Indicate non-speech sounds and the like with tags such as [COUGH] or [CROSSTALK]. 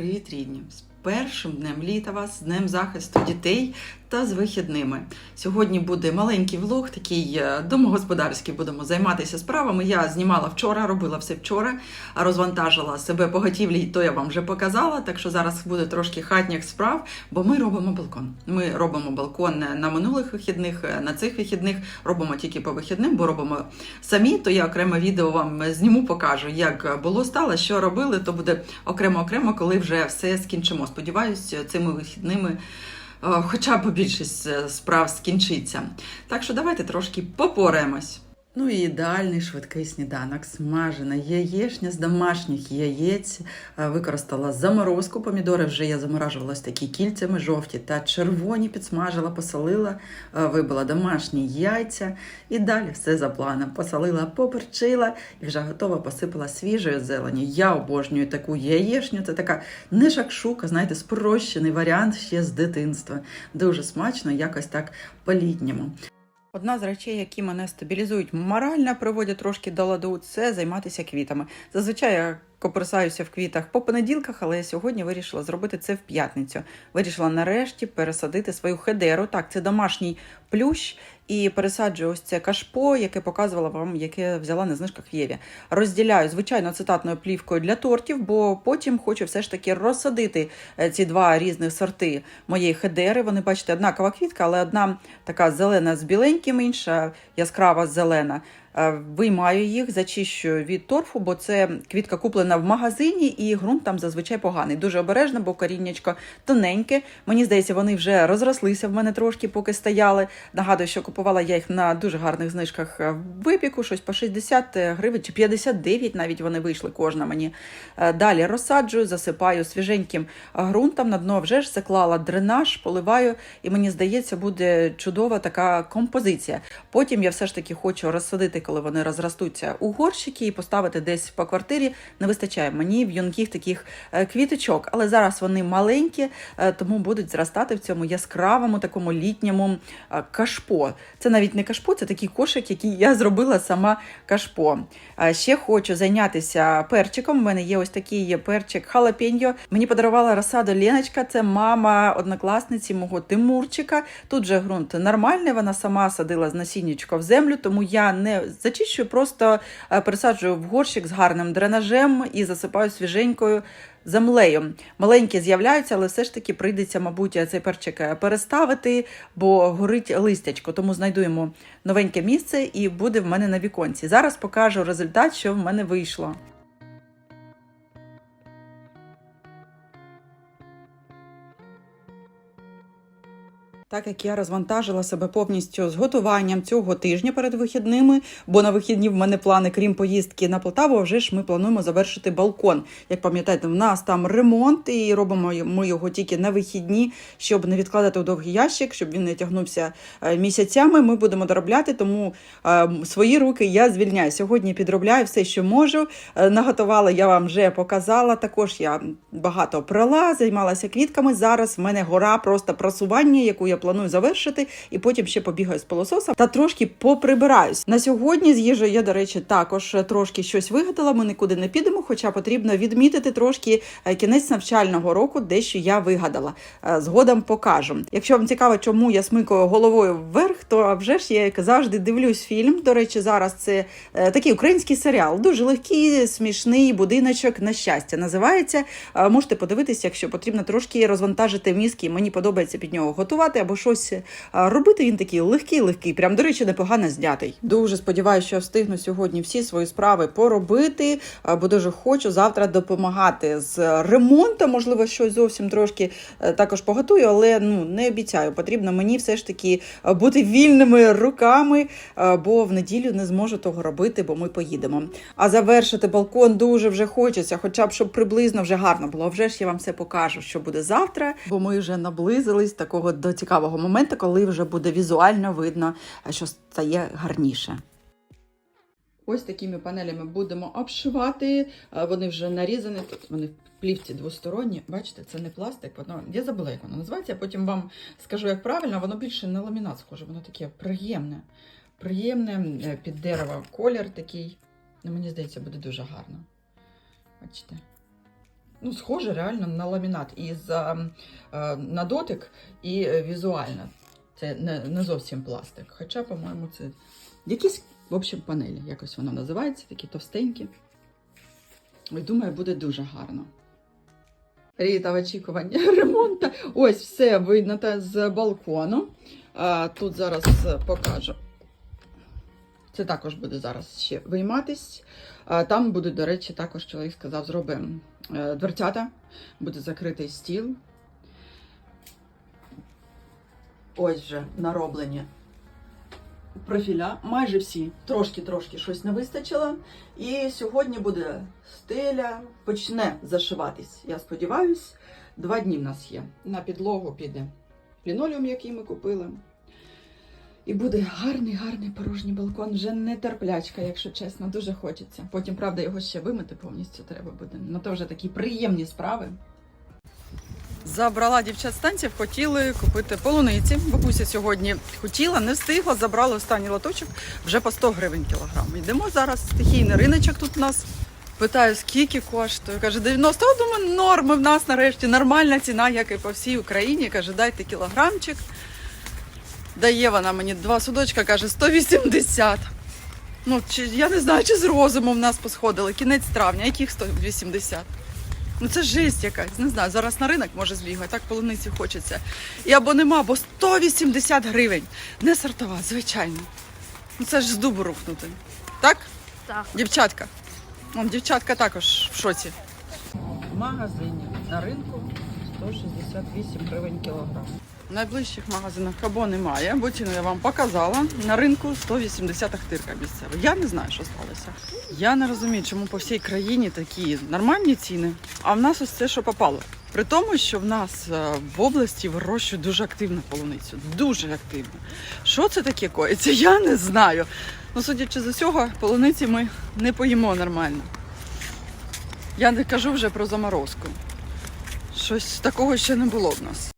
Привіт, рідні! Першим днем літа вас, з днем захисту дітей та з вихідними. Сьогодні буде маленький влог, такий е, домогосподарський. Будемо займатися справами. Я знімала вчора, робила все вчора, розвантажила себе по готівлі, то я вам вже показала. Так що зараз буде трошки хатніх справ, бо ми робимо балкон. Ми робимо балкон на минулих вихідних, е, на цих вихідних робимо тільки по вихідним, бо робимо самі. То я окреме відео вам зніму, покажу, як було стало, що робили. То буде окремо-окремо, коли вже все скінчимо. Сподіваюсь, цими вихідними. е, Хоча б більшість е, справ скінчиться. Так що давайте трошки попораємось. Ну і ідеальний швидкий сніданок. Смажена яєчня з домашніх яєць. Е, Використала заморозку. Помідори вже я заморажувала ось такі кільцями жовті та червоні, підсмажила, посолила, е, вибила домашні яйця. І далі все за планом. Посолила, поперчила і вже готова посипала свіжою зеленю. Я обожнюю таку яєчню. Це така не шакшука, знаєте, спрощений варіант ще з дитинства. Дуже смачно, якось так по-літньому. Одна з речей, які мене стабілізують морально, приводять трошки до ладу, це займатися квітами. Зазвичай я копирсаюся в квітах по понеділках, але я сьогодні вирішила зробити це в п'ятницю. Вирішила нарешті пересадити свою хедеру. Так, це домашній плющ. І пересаджую ось це кашпо, яке показувала вам, яке взяла на знижках в Єві. Розділяю, звичайно, цитатною плівкою для тортів, бо потім хочу все ж таки розсадити е, ці два різних сорти моєї хедери. Вони, бачите, однакова квітка, але одна така зелена з біленьким, інша яскрава зелена. Е, Виймаю їх, зачищую від торфу, бо це квітка куплена в магазині, і ґрунт там зазвичай поганий. Дуже обережно, бо коріннячко тоненьке. Мені здається, вони вже розрослися в мене трошки, поки стояли. Нагадую, що купувала я їх на дуже гарних знижках е, в випіку, щось по 60 гривень чи 59 навіть вони вийшли кожна мені. Е, Далі розсаджую, засипаю свіженьким е, ґрунтом. На дно вже ж заклала дренаж, поливаю, і мені здається, буде чудова така композиція. Потім я все ж таки хочу розсадити, коли вони розростуться у горщики, і поставити десь по квартирі. Не вистачає мені в в'юнких таких е, квіточок, але зараз вони маленькі, е, тому будуть зростати в цьому яскравому такому літньому е, кашпо. Це навіть не кашпо, це такий кошик, який я зробила сама кашпо. Ще хочу зайнятися перчиком. У мене є ось такий перчик халапеньо. Мені подарувала розсаду Леночка, це мама однокласниці мого Тимурчика. Тут же ґрунт нормальний, вона сама садила з насіннячка в землю, тому я не зачищую, просто е, пересаджую в горщик з гарним дренажем і засипаю свіженькою землею. Маленькі з'являються, але все ж таки прийдеться, мабуть, цей перчик е, переставити, бо горить листячко. Тому знайдуємо новеньке місце і буде в мене на віконці. Зараз покажу результат, що в мене вийшло. Так як я розвантажила себе повністю з готуванням цього тижня перед вихідними, бо на вихідні в мене плани, крім поїздки на Полтаву, вже ж ми плануємо завершити балкон. Як пам'ятаєте, в нас там ремонт, і робимо ми його тільки на вихідні, щоб не відкладати у довгий ящик, щоб він не тягнувся е, місяцями. Ми будемо доробляти, тому е, свої руки я звільняю. Сьогодні підробляю все, що можу. Е, Наготувала, я вам вже показала. Також я багато прала, займалася квітками. Зараз в мене гора просто просування, яку я планую завершити, і потім ще побігаю з пилососом та трошки поприбираюсь. На сьогодні з їжею я, до речі, також трошки щось вигадала. Ми нікуди не підемо, хоча потрібно відмітити трошки е, кінець навчального року, дещо я вигадала. Е, Згодом покажу. Якщо вам цікаво, чому я смикаю головою вверх, то вже ж я як завжди дивлюсь фільм. До речі, зараз це е, такий український серіал, дуже легкий, смішний будиночок на щастя. Називається. Можете подивитися, якщо потрібно трошки розвантажити мізки. Мені подобається під нього готувати або щось е, робити. Він такий легкий, легкий. Прям до речі, непогано знятий. Дуже сподіваюся, що встигну сьогодні всі свої справи поробити, е, бо дуже хочу завтра допомагати з ремонтом. Можливо, щось зовсім трошки е, також поготую, але ну не обіцяю. Потрібно мені все ж таки бути вільними руками, бо в неділю не зможу того робити, бо ми поїдемо. А завершити балкон дуже вже хочеться, хоча б щоб приблизно вже гарно було. Вже ж я вам все покажу, що буде завтра, бо ми вже наблизились такого до цікавого моменту, коли вже буде візуально видно, е, що стає гарніше. Ось такими панелями будемо обшивати. Е, Вони вже нарізані. Тут вони в плівці двосторонні. Бачите, це не пластик. Воно я забула, як воно називається. Потім вам скажу, як правильно. Воно більше на ламінат схоже. Воно таке приємне. Приємне е, під дерево колір такий. Ну, мені здається, буде дуже гарно. Бачите? Ну, схоже реально на ламінат і за, на дотик, і е, візуально. Це не, не зовсім пластик. Хоча, по-моєму, це якісь, в общем, панелі, якось воно називається, такі товстенькі. Ой, думаю, буде дуже гарно. Ріта в очікуванні [LAUGHS] ремонту. Ось все видно з балкону. Тут зараз покажу. Це також буде зараз ще вийматись. Там буде, до речі, також чоловік сказав, зробимо е, дверцята, буде закритий стіл. Ось вже нароблені профіля, майже всі. Трошки-трошки щось не вистачило. І сьогодні буде стеля, почне зашиватись. Я сподіваюсь, два дні в нас є. На підлогу піде лінолеум, який ми купили. І буде гарний, гарний порожній балкон. Вже не терплячка, якщо чесно, дуже хочеться. Потім, правда, його ще вимити повністю треба буде. Ну то вже такі приємні справи. Забрала дівчат станців, хотіли купити полуниці. Бабуся сьогодні хотіла, не встигла, забрала останній лоточок вже по 100 гривень кілограм. Йдемо зараз, стихійний риночок тут у нас. Питаю, скільки коштує. Каже, 90. Думаю, норми в нас нарешті нормальна ціна, як і по всій Україні. Каже, дайте кілограмчик. Дає вона мені два судочка, каже, 180. Ну, чи, я не знаю, чи з розуму в нас посходили. Кінець травня, яких 180? Ну це жесть якась, не знаю. Зараз на ринок може збігати, так полуниці хочеться. І або нема, бо 180 гривень. Не сортова, звичайно. Ну це ж з дубу рухнути. Так? Так. Дівчатка. Вон, дівчатка також в шоці. В магазині на ринку 168 гривень кілограм. Найближчих магазинах або немає, бо ціну я вам показала. На ринку 180 ахтирка місцева. Я не знаю, що сталося. Я не розумію, чому по всій країні такі нормальні ціни, а в нас ось це, що попало. При тому, що в нас е, в області вирощують дуже активно полуницю. Дуже активно. Що це таке коїться? Я не знаю. Ну, судячи з усього, полуниці ми не поїмо нормально. Я не кажу вже про заморозку. Щось такого ще не було в нас.